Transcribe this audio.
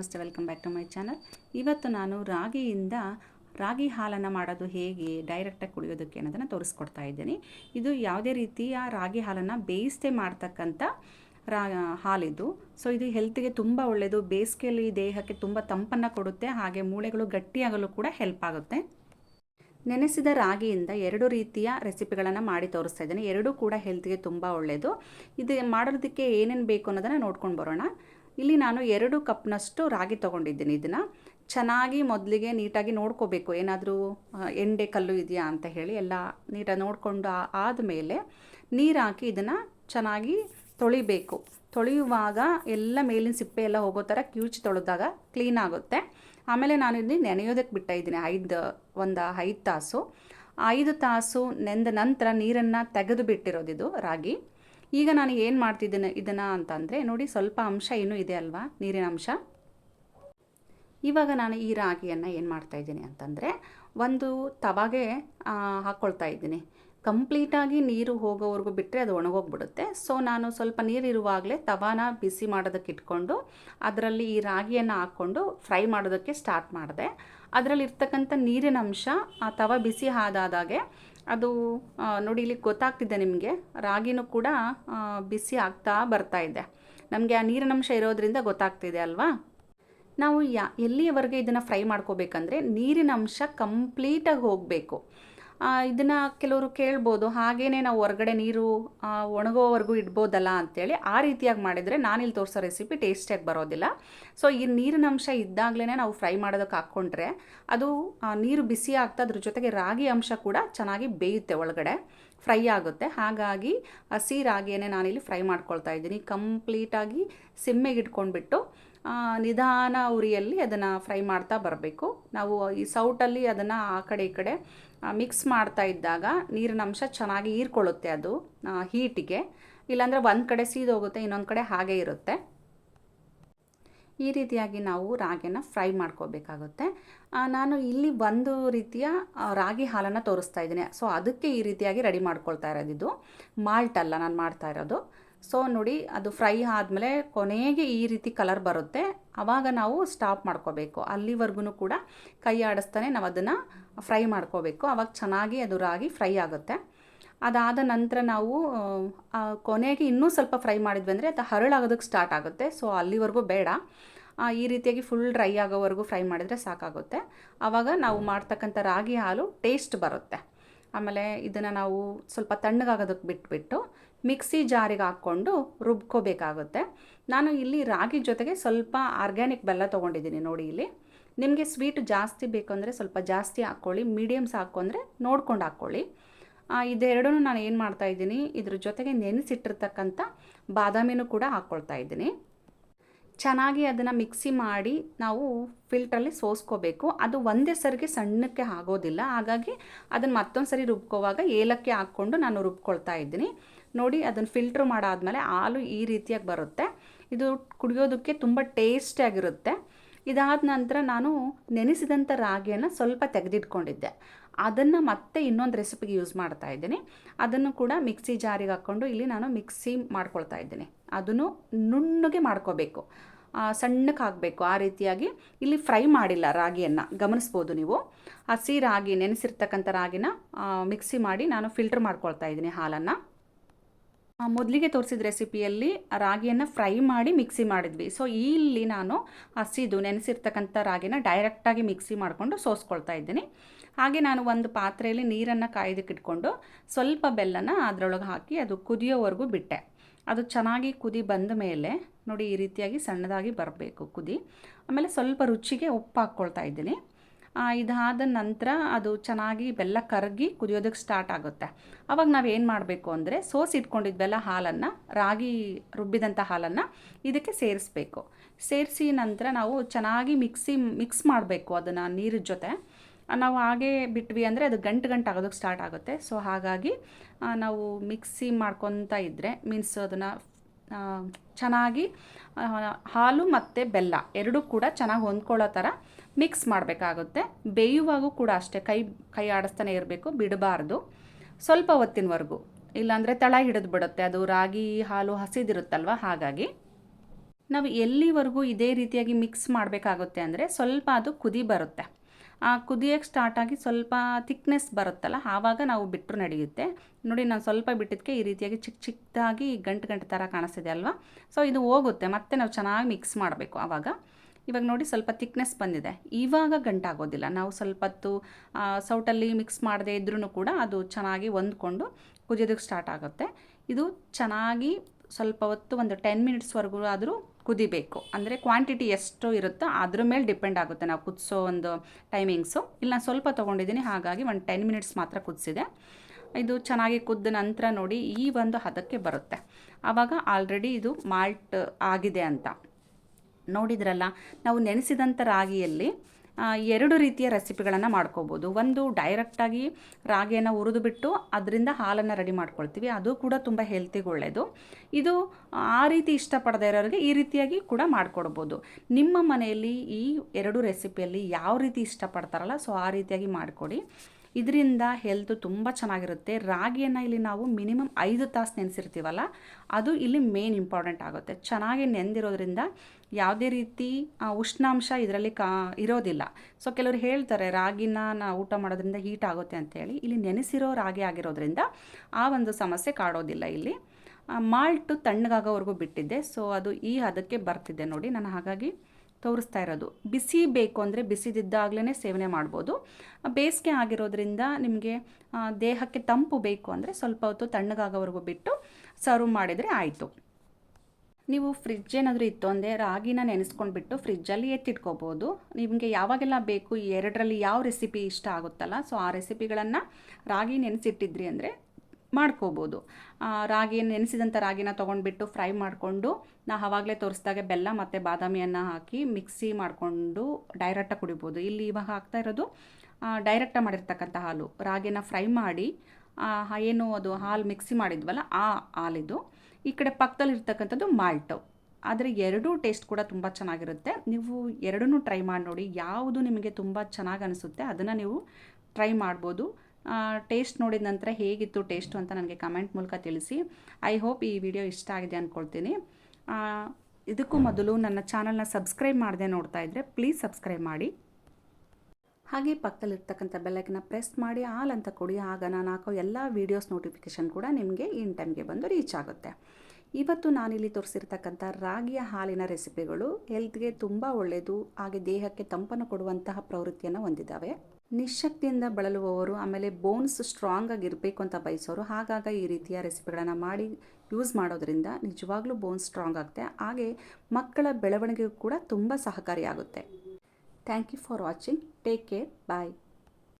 ನಮಸ್ತೆ welcome back to my channel ಇವತ್ತು ನಾನು ರಾಗಿಯಿಂದ ರಾಗಿ ಹಾಲನ್ನು ಮಾಡೋದು ಹೇಗೆ ಡೈರೆಕ್ಟಾಗಿ ಕುಡಿಯೋದಕ್ಕೆ ಅನ್ನೋದನ್ನು ತೋರಿಸ್ಕೊಡ್ತಾ ಇದ್ದೀನಿ. ಇದು ಯಾವುದೇ ರೀತಿಯ ರಾಗಿ ಹಾಲನ್ನು ಬೇಯಿಸದೆ ಮಾಡ್ತಕ್ಕಂಥ ರಾ, ಹಾಲಿದು. ಸೊ ಇದು ಹೆಲ್ತ್ಗೆ ತುಂಬ ಒಳ್ಳೆಯದು ಬೇಸಿಗೆಯಲ್ಲಿ ದೇಹಕ್ಕೆ ತುಂಬ ತಂಪನ್ನು ಕೊಡುತ್ತೆ, ಹಾಗೆ ಮೂಳೆಗಳು ಗಟ್ಟಿಯಾಗಲು ಕೂಡ ಹೆಲ್ಪ್ ಆಗುತ್ತೆ. ನೆನೆಸಿದ ರಾಗಿಯಿಂದ ಎರಡು ರೀತಿಯ ರೆಸಿಪಿಗಳನ್ನು ಮಾಡಿ ತೋರಿಸ್ತಾ ಇದ್ದೇನೆ. ಎರಡೂ ಕೂಡ ಹೆಲ್ತ್ಗೆ ತುಂಬ ಒಳ್ಳೆಯದು ಇದು ಮಾಡೋದಕ್ಕೆ ಏನೇನು ಬೇಕು ಅನ್ನೋದನ್ನು ನೋಡ್ಕೊಂಡು ಬರೋಣ. ಇಲ್ಲಿ ನಾನು ಎರಡು ಕಪ್ನಷ್ಟು ರಾಗಿ ತೊಗೊಂಡಿದ್ದೀನಿ. ಇದನ್ನು ಚೆನ್ನಾಗಿ ಮೊದಲಿಗೆ ನೀಟಾಗಿ ನೋಡ್ಕೋಬೇಕು. ಏನಾದರೂ ಎಂಡೆ ಕಲ್ಲು ಇದೆಯಾ ಅಂತ ಹೇಳಿ ಎಲ್ಲ ನೀಟಾಗಿ ನೋಡಿಕೊಂಡು ಆದಮೇಲೆ ನೀರು ಹಾಕಿ ಇದನ್ನು ಚೆನ್ನಾಗಿ ತೊಳಿಬೇಕು. ತೊಳೆಯುವಾಗ ಎಲ್ಲ ಮೇಲಿನ ಸಿಪ್ಪೆ ಎಲ್ಲ ಹೋಗೋ ಥರ ಕಿವುಚಿ ತೊಳೆದಾಗ ಕ್ಲೀನ್ ಆಗುತ್ತೆ. ಆಮೇಲೆ ನಾನು ಇಲ್ಲಿ ನೆನೆಯೋದಕ್ಕೆ ಬಿಟ್ಟ ಇದ್ದೀನಿ ಐದು, ಒಂದು ಐದು ತಾಸು. ಐದು ತಾಸು ನೆಂದ ನಂತರ ನೀರನ್ನು ತೆಗೆದು ಬಿಟ್ಟಿರೋದಿದು ರಾಗಿ. ಈಗ ನಾನು ಏನು ಮಾಡ್ತಿದ್ದೇನೆ, ಇದನ್ನು ಅಂತಂದರೆ ನೋಡಿ ಸ್ವಲ್ಪ ಅಂಶ ಇನ್ನೂ ಇದೆ ಅಲ್ವಾ, ನೀರಿನ ಅಂಶ? ಇವಾಗ ನಾನು ಈ ರಾಗಿಯನ್ನು ಏನು ಮಾಡ್ತಾಯಿದ್ದೀನಿ ಅಂತಂದರೆ ಒಂದು ತವಾಗೆ ಹಾಕ್ಕೊಳ್ತಾ ಇದ್ದೀನಿ. ಕಂಪ್ಲೀಟಾಗಿ ನೀರು ಹೋಗೋವರೆಗೂ ಬಿಟ್ಟರೆ ಅದು ಒಣಗೋಗ್ಬಿಡುತ್ತೆ. ಸೊ ನಾನು ಸ್ವಲ್ಪ ನೀರಿರುವಾಗಲೇ ತವಾನ ಬಿಸಿ ಮಾಡೋದಕ್ಕೆ ಇಟ್ಕೊಂಡು, ಅದರಲ್ಲಿ ಈ ರಾಗಿಯನ್ನು ಹಾಕ್ಕೊಂಡು ಫ್ರೈ ಮಾಡೋದಕ್ಕೆ ಸ್ಟಾರ್ಟ್ ಮಾಡಿದೆ. ಅದರಲ್ಲಿರ್ತಕ್ಕಂಥ ನೀರಿನ ಅಂಶ ಆ ತವ ಬಿಸಿ ಆದಾದಾಗೆ ಅದು ನೋಡಿ ಗೊತ್ತಾಗ್ತಿದೆ ನಿಮಗೆ. ರಾಗಿನೂ ಕೂಡ ಬಿಸಿ ಆಗ್ತಾ ಬರ್ತಾ ಇದೆ. ನಮಗೆ ಆ ನೀರಿನ ಅಂಶ ಇರೋದ್ರಿಂದ ಗೊತ್ತಾಗ್ತಿದೆ ಅಲ್ವಾ? ನಾವು ಯಾ, ಎಲ್ಲಿಯವರೆಗೆ ಇದನ್ನು ಫ್ರೈ ಮಾಡ್ಕೋಬೇಕಂದ್ರೆ ನೀರಿನ ಅಂಶ ಕಂಪ್ಲೀಟಾಗಿ ಹೋಗಬೇಕು. ಇದನ್ನು ಕೆಲವರು ಕೇಳ್ಬೋದು ಹಾಗೇ ನಾವು ಹೊರಗಡೆ ನೀರು ಒಣಗೋವರೆಗೂ ಇಡ್ಬೋದಲ್ಲ ಅಂತೇಳಿ ಆ ರೀತಿಯಾಗಿ ಮಾಡಿದರೆ ನಾನಿಲ್ಲಿ ತೋರಿಸೋ ರೆಸಿಪಿ ಟೇಸ್ಟಿಯಾಗಿ ಬರೋದಿಲ್ಲ. ಸೊ ಈ ನೀರಿನ ಅಂಶ ಇದ್ದಾಗಲೇ ನಾವು ಫ್ರೈ ಮಾಡೋದಕ್ಕೆ ಹಾಕ್ಕೊಂಡ್ರೆ ಅದು ನೀರು ಬಿಸಿ ಆಗ್ತಾ ಅದ್ರ ಜೊತೆಗೆ ರಾಗಿ ಅಂಶ ಕೂಡ ಚೆನ್ನಾಗಿ ಬೇಯುತ್ತೆ ಒಳಗಡೆ, ಫ್ರೈ ಆಗುತ್ತೆ. ಹಾಗಾಗಿ ಹಸಿ ರಾಗಿಯೇ ನಾನಿಲ್ಲಿ ಫ್ರೈ ಮಾಡ್ಕೊಳ್ತಾ ಇದ್ದೀನಿ. ಕಂಪ್ಲೀಟಾಗಿ ಸಿಮ್ಮೆಗೆ ಇಟ್ಕೊಂಡ್ಬಿಟ್ಟು ನಿಧಾನ ಉರಿಯಲ್ಲಿ ಅದನ್ನು ಫ್ರೈ ಮಾಡ್ತಾ ಬರಬೇಕು. ನಾವು ಈ ಸೌಟಲ್ಲಿ ಅದನ್ನು ಆ ಕಡೆ ಈ ಕಡೆ ಮಿಕ್ಸ್ ಮಾಡ್ತಾ ಇದ್ದಾಗ ನೀರಿನ ಅಂಶ ಚೆನ್ನಾಗಿ ಹೀರ್ಕೊಳ್ಳುತ್ತೆ ಅದು ಹೀಟಿಗೆ ಇಲ್ಲಾಂದರೆ ಒಂದು ಕಡೆ ಸೀದೋಗುತ್ತೆ ಇನ್ನೊಂದು ಕಡೆ ಹಾಗೆ ಇರುತ್ತೆ. ಈ ರೀತಿಯಾಗಿ ನಾವು ರಾಗಿನ ಫ್ರೈ ಮಾಡ್ಕೋಬೇಕಾಗುತ್ತೆ. ನಾನು ಇಲ್ಲಿ ಒಂದು ರೀತಿಯ ರಾಗಿ ಹಾಲನ್ನು ತೋರಿಸ್ತಾ ಇದ್ದೀನಿ. ಸೊ ಅದಕ್ಕೆ ಈ ರೀತಿಯಾಗಿ ರೆಡಿ ಮಾಡ್ಕೊಳ್ತಾ ಇರೋದಿದ್ದು ಮಾಲ್ಟ್ ಅಲ್ಲ, ನಾನು ಮಾಡ್ತಾ ಇರೋದು. ಸೊ ನೋಡಿ, ಅದು ಫ್ರೈ ಆದಮೇಲೆ ಕೊನೆಗೆ ಈ ರೀತಿ ಕಲರ್ ಬರುತ್ತೆ. ಆವಾಗ ನಾವು ಸ್ಟಾಪ್ ಮಾಡ್ಕೋಬೇಕು. ಅಲ್ಲಿವರೆಗೂ ಕೂಡ ಕೈ ಆಡಿಸ್ತಾನೆ ನಾವು ಅದನ್ನು ಫ್ರೈ ಮಾಡ್ಕೋಬೇಕು. ಆವಾಗ ಚೆನ್ನಾಗಿ ಅದು ರಾಗಿ ಫ್ರೈ ಆಗುತ್ತೆ. ಅದಾದ ನಂತರ ನಾವು ಕೊನೆಗೆ ಇನ್ನೂ ಸ್ವಲ್ಪ ಫ್ರೈ ಮಾಡಿದ್ವಿ ಅಂದರೆ ಅದು ಹರಳಾಗೋದಕ್ಕೆ ಸ್ಟಾರ್ಟ್ ಆಗುತ್ತೆ. ಸೊ ಅಲ್ಲಿವರೆಗೂ ಬೇಡ. ಈ ರೀತಿಯಾಗಿ ಫುಲ್ ಡ್ರೈ ಆಗೋವರೆಗೂ ಫ್ರೈ ಮಾಡಿದರೆ ಸಾಕಾಗುತ್ತೆ. ಆವಾಗ ನಾವು ಮಾಡ್ತಕ್ಕಂಥ ರಾಗಿ ಹಾಲು ಟೇಸ್ಟ್ ಬರುತ್ತೆ. ಆಮೇಲೆ ಇದನ್ನು ನಾವು ಸ್ವಲ್ಪ ತಣ್ಣಗಾಗೋದಕ್ಕೆ ಬಿಟ್ಬಿಟ್ಟು ಮಿಕ್ಸಿ ಜಾರಿಗೆ ಹಾಕ್ಕೊಂಡು ರುಬ್ಕೋಬೇಕಾಗುತ್ತೆ. ನಾನು ಇಲ್ಲಿ ರಾಗಿ ಜೊತೆಗೆ ಸ್ವಲ್ಪ ಆರ್ಗ್ಯಾನಿಕ್ ಬೆಲ್ಲ ತೊಗೊಂಡಿದ್ದೀನಿ ನೋಡಿ ಇಲ್ಲಿ. ನಿಮಗೆ ಸ್ವೀಟ್ ಜಾಸ್ತಿ ಬೇಕು ಅಂದರೆ ಸ್ವಲ್ಪ ಜಾಸ್ತಿ ಹಾಕ್ಕೊಳ್ಳಿ ಮೀಡಿಯಮ್ಸ್ ಹಾಕ್ಕೊಂಡ್ರೆ ನೋಡ್ಕೊಂಡು ಹಾಕ್ಕೊಳ್ಳಿ. ಇದೆರಡೂ ನಾನು ಏನು ಮಾಡ್ತಾ ಇದ್ದೀನಿ, ಇದ್ರ ಜೊತೆಗೆ ನೆನೆಸಿಟ್ಟಿರ್ತಕ್ಕಂಥ ಬಾದಾಮಿನೂ ಕೂಡ ಹಾಕ್ಕೊಳ್ತಾ ಇದ್ದೀನಿ. ಚೆನ್ನಾಗಿ ಅದನ್ನು ಮಿಕ್ಸಿ ಮಾಡಿ ನಾವು ಫಿಲ್ಟ್ರಲ್ಲಿ ಸೋಸ್ಕೋಬೇಕು. ಅದು ಒಂದೇ ಸರಿಗೆ ಸಣ್ಣಕ್ಕೆ ಆಗೋದಿಲ್ಲ, ಹಾಗಾಗಿ ಅದನ್ನು ಮತ್ತೊಂದು ಸರಿ ರುಬ್ಕೋವಾಗ ಏಲಕ್ಕಿ ಹಾಕ್ಕೊಂಡು ನಾನು ರುಬ್ಕೊಳ್ತಾ ಇದ್ದೀನಿ. ನೋಡಿ ಅದನ್ನು ಫಿಲ್ಟ್ರ್ ಮಾಡಾದಮೇಲೆ ಹಾಲು ಈ ರೀತಿಯಾಗಿ ಬರುತ್ತೆ. ಇದು ಕುಡಿಯೋದಕ್ಕೆ ತುಂಬ ಟೇಸ್ಟಿಯಾಗಿರುತ್ತೆ ಇದಾದ ನಂತರ ನಾನು ನೆನೆಸಿದಂಥ ರಾಗಿಯನ್ನು ಸ್ವಲ್ಪ ತೆಗೆದಿಟ್ಕೊಂಡಿದ್ದೆ. ಅದನ್ನು ಮತ್ತೆ ಇನ್ನೊಂದು ರೆಸಿಪಿಗೆ ಯೂಸ್ ಮಾಡ್ತಾ ಇದ್ದೀನಿ. ಅದನ್ನು ಕೂಡ ಮಿಕ್ಸಿ ಜಾರಿಗೆ ಹಾಕ್ಕೊಂಡು ಇಲ್ಲಿ ನಾನು ಮಿಕ್ಸಿ ಮಾಡ್ಕೊಳ್ತಾ ಇದ್ದೀನಿ. ಅದನ್ನು ನುಣ್ಣಗೆ ಮಾಡ್ಕೋಬೇಕು. ಸಣ್ಣಕ್ಕೆ ಹಾಕಬೇಕು. ಆ ರೀತಿಯಾಗಿ ಇಲ್ಲಿ ಫ್ರೈ ಮಾಡಿಲ್ಲ ರಾಗಿಯನ್ನು. ಗಮನಿಸ್ಬೋದು ನೀವು. ಹಸಿ ರಾಗಿ, ನೆನೆಸಿರ್ತಕ್ಕಂಥ ರಾಗಿನ ಮಿಕ್ಸಿ ಮಾಡಿ ನಾನು ಫಿಲ್ಟ್ರ್ ಮಾಡ್ಕೊಳ್ತಾ ಇದ್ದೀನಿ ಹಾಲನ್ನು. ಮೊದಲಿಗೆ ತೋರಿಸಿದ ರೆಸಿಪಿಯಲ್ಲಿ ರಾಗಿಯನ್ನು ಫ್ರೈ ಮಾಡಿ ಮಿಕ್ಸಿ ಮಾಡಿದ್ವಿ. ಸೊ ಇಲ್ಲಿ ನಾನು ಹಸಿದು ನೆನೆಸಿರ್ತಕ್ಕಂಥ ರಾಗಿನ ಡೈರೆಕ್ಟಾಗಿ ಮಿಕ್ಸಿ ಮಾಡಿಕೊಂಡು ಸೋಸ್ಕೊಳ್ತಾ ಇದ್ದೀನಿ. ಹಾಗೆ ನಾನು ಒಂದು ಪಾತ್ರೆಯಲ್ಲಿ ನೀರನ್ನು ಕಾಯ್ದಕ್ಕಿಟ್ಕೊಂಡು ಸ್ವಲ್ಪ ಬೆಲ್ಲನ ಅದರೊಳಗೆ ಹಾಕಿ ಅದು ಕುದಿಯೋವರೆಗೂ ಬಿಟ್ಟೆ. ಅದು ಚೆನ್ನಾಗಿ ಕುದಿ ಬಂದ ಮೇಲೆ ನೋಡಿ ಈ ರೀತಿಯಾಗಿ ಸಣ್ಣದಾಗಿ ಬರಬೇಕು ಕುದಿ. ಆಮೇಲೆ ಸ್ವಲ್ಪ ರುಚಿಗೆ ಉಪ್ಪು ಹಾಕ್ಕೊಳ್ತಾ ಇದ್ದೀನಿ. ಇದಾದ ನಂತರ ಅದು ಚೆನ್ನಾಗಿ ಬೆಲ್ಲ ಕರಗಿ ಕುದಿಯೋದಕ್ಕೆ ಸ್ಟಾರ್ಟ್ ಆಗುತ್ತೆ. ಅವಾಗ ನಾವು ಏನು ಮಾಡಬೇಕು ಅಂದರೆ ಸೋಸಿ ಇಟ್ಕೊಂಡಿದ್ವೆಲ್ಲ ಹಾಲನ್ನು, ರಾಗಿ ರುಬ್ಬಿದಂಥ ಹಾಲನ್ನು ಇದಕ್ಕೆ ಸೇರಿಸ್ಬೇಕು. ಸೇರಿಸಿ ನಂತರ ನಾವು ಚೆನ್ನಾಗಿ ಮಿಕ್ಸಿ ಮಿಕ್ಸ್ ಮಾಡಬೇಕು ಅದನ್ನು ನೀರು ಜೊತೆ. ನಾವು ಹಾಗೆ ಬಿಟ್ವಿ ಅಂದರೆ ಅದು ಗಂಟು ಗಂಟು ಆಗೋದಕ್ಕೆ ಸ್ಟಾರ್ಟ್ ಆಗುತ್ತೆ. ಸೊ ಹಾಗಾಗಿ ನಾವು ಮಿಕ್ಸಿ ಮಾಡ್ಕೊತಾ ಇದ್ದರೆ ಮೀನ್ಸ್ ಅದನ್ನು ಚೆನ್ನಾಗಿ ಹಾಲು ಮತ್ತು ಬೆಲ್ಲ ಎರಡೂ ಕೂಡ ಚೆನ್ನಾಗಿ ಹೊಂದ್ಕೊಳ್ಳೋ ಥರ ಮಿಕ್ಸ್ ಮಾಡಬೇಕಾಗುತ್ತೆ. ಬೇಯುವಾಗೂ ಕೂಡ ಅಷ್ಟೇ ಕೈ ಕೈ ಆಡಿಸ್ತಾನೆ ಇರಬೇಕು, ಬಿಡಬಾರ್ದು. ಸ್ವಲ್ಪ ಹೊತ್ತಿನವರೆಗೂ. ಇಲ್ಲಾಂದರೆ ತಳ ಹಿಡಿದು ಬಿಡುತ್ತೆ. ಅದು ರಾಗಿ ಹಾಲು ಹಸಿದಿರುತ್ತಲ್ವ? ಹಾಗಾಗಿ ನಾವು ಎಲ್ಲಿವರೆಗೂ ಇದೇ ರೀತಿಯಾಗಿ ಮಿಕ್ಸ್ ಮಾಡಬೇಕಾಗುತ್ತೆ ಅಂದರೆ ಸ್ವಲ್ಪ ಅದು ಕುದಿ ಬರುತ್ತೆ. ಕುದಿಯೋಕ್ಕೆ ಸ್ಟಾರ್ಟ್ ಆಗಿ ಸ್ವಲ್ಪ ಥಿಕ್ನೆಸ್ ಬರುತ್ತಲ್ಲ ಆವಾಗ ನಾವು ಬಿಟ್ಟರು ನಡೆಯುತ್ತೆ. ನೋಡಿ ನಾನು ಸ್ವಲ್ಪ ಬಿಟ್ಟಿದ್ದಕ್ಕೆ ಈ ರೀತಿಯಾಗಿ ಚಿಕ್ಕ ಚಿಕ್ಕದಾಗಿ ಗಂಟು ಗಂಟು ಥರ ಕಾಣಿಸ್ತಿದೆ ಅಲ್ವಾ? ಸೊ ಇದು ಹೋಗುತ್ತೆ. ಮತ್ತೆ ನಾವು ಚೆನ್ನಾಗಿ ಮಿಕ್ಸ್ ಮಾಡಬೇಕು ಆವಾಗ. ಇವಾಗ ನೋಡಿ ಸ್ವಲ್ಪ ಥಿಕ್ನೆಸ್ ಬಂದಿದೆ. ಇವಾಗ ಗಂಟಾಗೋದಿಲ್ಲ ನಾವು ಸ್ವಲ್ಪ ಹೊತ್ತು ಆ, ಸೌಟಲ್ಲಿ ಮಿಕ್ಸ್ ಮಾಡದೇ ಇದ್ರೂ ಕೂಡ ಅದು ಚೆನ್ನಾಗಿ ಹೊಂದ್ಕೊಂಡು ಕುದಿಯೋದಕ್ಕೆ ಸ್ಟಾರ್ಟ್ ಆಗುತ್ತೆ. ಇದು ಚೆನ್ನಾಗಿ ಸ್ವಲ್ಪ ಹೊತ್ತು ಒಂದು ಟೆನ್ ಮಿನಿಟ್ಸ್ವರೆಗೂ ಆದರೂ ಕುದಿಬೇಕು. ಅಂದರೆ ಕ್ವಾಂಟಿಟಿ ಎಷ್ಟು ಇರುತ್ತೋ ಅದ್ರ ಮೇಲೆ ಡಿಪೆಂಡ್ ಆಗುತ್ತೆ. ನಾವು ಕುದಿಸೋ ಒಂದು ಟೈಮಿಂಗ್ಸು ಇಲ್ಲಿ, ನಾನು ಸ್ವಲ್ಪ ತೊಗೊಂಡಿದ್ದೀನಿ, ಹಾಗಾಗಿ ಒಂದು ಟೆನ್ ಮಿನಿಟ್ಸ್ ಮಾತ್ರ ಕುದಿಸಿದೆ. ಇದು ಚೆನ್ನಾಗಿ ಕುದ್ದ ನಂತರ ನೋಡಿ ಈ ಒಂದು ಹದಕ್ಕೆ ಬರುತ್ತೆ. ಆವಾಗ ಆಲ್ರೆಡಿ ಇದು ಮಾಲ್ಟ್ ಆಗಿದೆ ಅಂತ. ನೋಡಿದ್ರಲ್ಲ, ನಾವು ನೆನೆಸಿದಂಥ ರಾಗಿಯಲ್ಲಿ ಎರಡು ರೀತಿಯ ರೆಸಿಪಿಗಳನ್ನು ಮಾಡ್ಕೋಬೋದು. ಒಂದು ಡೈರೆಕ್ಟಾಗಿ ರಾಗಿಯನ್ನು ಹುರಿದು ಬಿಟ್ಟು ಅದರಿಂದ ಹಾಲನ್ನು ರೆಡಿ ಮಾಡ್ಕೊಳ್ತೀವಿ. ಅದು ಕೂಡ ತುಂಬ ಹೆಲ್ತಿಗೆ ಒಳ್ಳೆಯದು ಇದು ಆ ರೀತಿ ಇಷ್ಟಪಡದೇ ಇರೋರಿಗೆ ಈ ರೀತಿಯಾಗಿ ಕೂಡ ಮಾಡಿಕೊಡ್ಬೋದು. ನಿಮ್ಮ ಮನೆಯಲ್ಲಿ ಈ ಎರಡು ರೆಸಿಪಿಯಲ್ಲಿ ಯಾವ ರೀತಿ ಇಷ್ಟಪಡ್ತಾರಲ್ಲ ಸೊ ಆ ರೀತಿಯಾಗಿ ಮಾಡಿಕೊಡಿ. ಇದರಿಂದ ಹೆಲ್ತ್ ತುಂಬ ಚೆನ್ನಾಗಿರುತ್ತೆ. ರಾಗಿಯನ್ನು ಇಲ್ಲಿ ನಾವು ಮಿನಿಮಮ್ ಐದು ತಾಸು ನೆನೆಸಿರ್ತೀವಲ್ಲ, ಅದು ಇಲ್ಲಿ ಮೇನ್ ಇಂಪಾರ್ಟೆಂಟ್ ಆಗುತ್ತೆ. ಚೆನ್ನಾಗಿ ನೆಂದಿರೋದ್ರಿಂದ ಯಾವುದೇ ರೀತಿ ಉಷ್ಣಾಂಶ ಇದರಲ್ಲಿ ಕಾ, ಇರೋದಿಲ್ಲ. ಸೊ ಕೆಲವರು ಹೇಳ್ತಾರೆ, ರಾಗಿನ ನಾವು ಊಟ ಮಾಡೋದ್ರಿಂದ ಹೀಟ್ ಆಗುತ್ತೆ ಅಂತೇಳಿ. ಇಲ್ಲಿ ನೆನೆಸಿರೋ ರಾಗಿ ಆಗಿರೋದ್ರಿಂದ ಆ ಒಂದು ಸಮಸ್ಯೆ ಕಾಡೋದಿಲ್ಲ ಇಲ್ಲಿ. ಮಾಲ್ಟು ತಣ್ಣಗಾಗೋವರೆಗೂ ಬಿಟ್ಟಿದ್ದೆ. ಸೊ ಅದು ಈ ಹದಕ್ಕೆ ಬರ್ತಿದೆ ನೋಡಿ. ನಾನು ಹಾಗಾಗಿ ತೋರಿಸ್ತಾ ಇರೋದು. ಬಿಸಿ ಬೇಕು ಅಂದರೆ ಬಿಸಿದಿದ್ದಾಗಲೇ ಸೇವನೆ ಮಾಡ್ಬೋದು. ಬೇಸಿಗೆ ಆಗಿರೋದ್ರಿಂದ ನಿಮಗೆ ದೇಹಕ್ಕೆ ತಂಪು ಬೇಕು ಅಂದರೆ ಸ್ವಲ್ಪ ಹೊತ್ತು ತಣ್ಣಗಾಗೋವರೆಗೂ ಬಿಟ್ಟು ಸರ್ವ್ ಮಾಡಿದರೆ ಆಯಿತು. ನೀವು ಫ್ರಿಜ್ ಏನಾದರೂ ಇತ್ತು ಅಂದರೆ ರಾಗಿನ ನೆನೆಸ್ಕೊಂಡು ಬಿಟ್ಟು ಫ್ರಿಜ್ಜಲ್ಲಿ ಎತ್ತಿಟ್ಕೋಬೋದು. ನಿಮಗೆ ಯಾವಾಗೆಲ್ಲ ಬೇಕು ಎರಡರಲ್ಲಿ ಯಾವ ರೆಸಿಪಿ ಇಷ್ಟ ಆಗುತ್ತಲ್ಲ, ಸೊ ಆ ರೆಸಿಪಿಗಳನ್ನು ರಾಗಿ ನೆನೆಸಿಟ್ಟಿದ್ರಿ ಅಂದರೆ ಮಾಡ್ಕೋಬೋದು. ರಾಗಿ ನೆನೆಸಿದಂಥ ರಾಗಿನ ತೊಗೊಂಡ್ಬಿಟ್ಟು ಫ್ರೈ ಮಾಡಿಕೊಂಡು ನಾ ಆವಾಗಲೇ ತೋರಿಸ್ದಾಗೆ ಬೆಲ್ಲ ಮತ್ತು ಬಾದಾಮಿಯನ್ನು ಹಾಕಿ ಮಿಕ್ಸಿ ಮಾಡಿಕೊಂಡು ಡೈರೆಕ್ಟಾಗಿ ಕುಡಿಬೋದು. ಇಲ್ಲಿ ಇವಾಗ ಹಾಕ್ತಾ ಇರೋದು ಡೈರೆಕ್ಟಾಗಿ ಮಾಡಿರ್ತಕ್ಕಂಥ ಹಾಲು. ರಾಗಿನ ಫ್ರೈ ಮಾಡಿ ಏನು ಅದು ಹಾಲು ಮಿಕ್ಸಿ ಮಾಡಿದ್ವಲ್ಲ, ಆ ಹಾಲಿದು. ಈ ಕಡೆ ಪಕ್ಕದಲ್ಲಿ ಇರ್ತಕ್ಕಂಥದ್ದು ಮಾಲ್ಟು. ಆದರೆ ಎರಡೂ ಟೇಸ್ಟ್ ಕೂಡ ತುಂಬ ಚೆನ್ನಾಗಿರುತ್ತೆ. ನೀವು ಎರಡನ್ನೂ ಟ್ರೈ ಮಾಡಿ ನೋಡಿ, ಯಾವುದು ನಿಮಗೆ ತುಂಬ ಚೆನ್ನಾಗಿ ಅನಿಸುತ್ತೆ, ಅದನ್ನು ನೀವು ಟ್ರೈ ಮಾಡ್ಬೋದು. ಟೇಸ್ಟ್ ನೋಡಿದ ನಂತರ ಹೇಗಿತ್ತು ಟೇಸ್ಟು ಅಂತ ನನಗೆ ಕಮೆಂಟ್ ಮೂಲಕ ತಿಳಿಸಿ. ಐ ಹೋಪ್ ಈ ವಿಡಿಯೋ ಇಷ್ಟ ಆಗಿದೆ ಅಂದ್ಕೊಳ್ತೀನಿ ಇದಕ್ಕೂ ಮೊದಲು ನನ್ನ ಚಾನಲ್ನ ಸಬ್ಸ್ಕ್ರೈಬ್ ಮಾಡದೆ ನೋಡ್ತಾ ಇದ್ದರೆ ಪ್ಲೀಸ್ ಸಬ್ಸ್ಕ್ರೈಬ್ ಮಾಡಿ. ಹಾಗೆ ಪಕ್ಕದಲ್ಲಿರ್ತಕ್ಕಂಥ ಬೆಲ್ಲೈಕನ್ನ ಪ್ರೆಸ್ ಮಾಡಿ ಆಲ್ ಅಂತ ಕೊಡಿ. ಆಗ ನಾನು ಹಾಕೋ ಎಲ್ಲ ವೀಡಿಯೋಸ್ ನೋಟಿಫಿಕೇಷನ್ ಕೂಡ ನಿಮಗೆ ಇನ್ ಟೈಮ್ಗೆ ಬಂದು ರೀಚ್ ಆಗುತ್ತೆ. ಇವತ್ತು ನಾನಿಲ್ಲಿ ತೋರಿಸಿರ್ತಕ್ಕಂಥ ರಾಗಿಯ ಹಾಲಿನ ರೆಸಿಪಿಗಳು ಹೆಲ್ತ್ಗೆ ತುಂಬ ಒಳ್ಳೆಯದು ಹಾಗೆ ದೇಹಕ್ಕೆ ತಂಪನ್ನು ಕೊಡುವಂತಹ ಪ್ರವೃತ್ತಿಯನ್ನು ಹೊಂದಿದ್ದಾವೆ ನಿಶಕ್ತಿಯಿಂದ ಬಳಲುವವರು, ಆಮೇಲೆ ಬೋನ್ಸ್ ಸ್ಟ್ರಾಂಗ್ ಆಗಿರಬೇಕು ಅಂತ ಬಯಸೋರು, ಹಾಗಾಗ ಈ ರೀತಿಯ ರೆಸಿಪಿಗಳನ್ನು ಮಾಡಿ ಯೂಸ್ ಮಾಡೋದ್ರಿಂದ ನಿಜವಾಗ್ಲೂ ಬೋನ್ಸ್ ಸ್ಟ್ರಾಂಗ್ ಆಗುತ್ತೆ ಹಾಗೆ ಮಕ್ಕಳ ಬೆಳವಣಿಗೆಗೂ ಕೂಡ ತುಂಬ ಸಹಕಾರಿಯಾಗುತ್ತೆ. Thank you for watching take care bye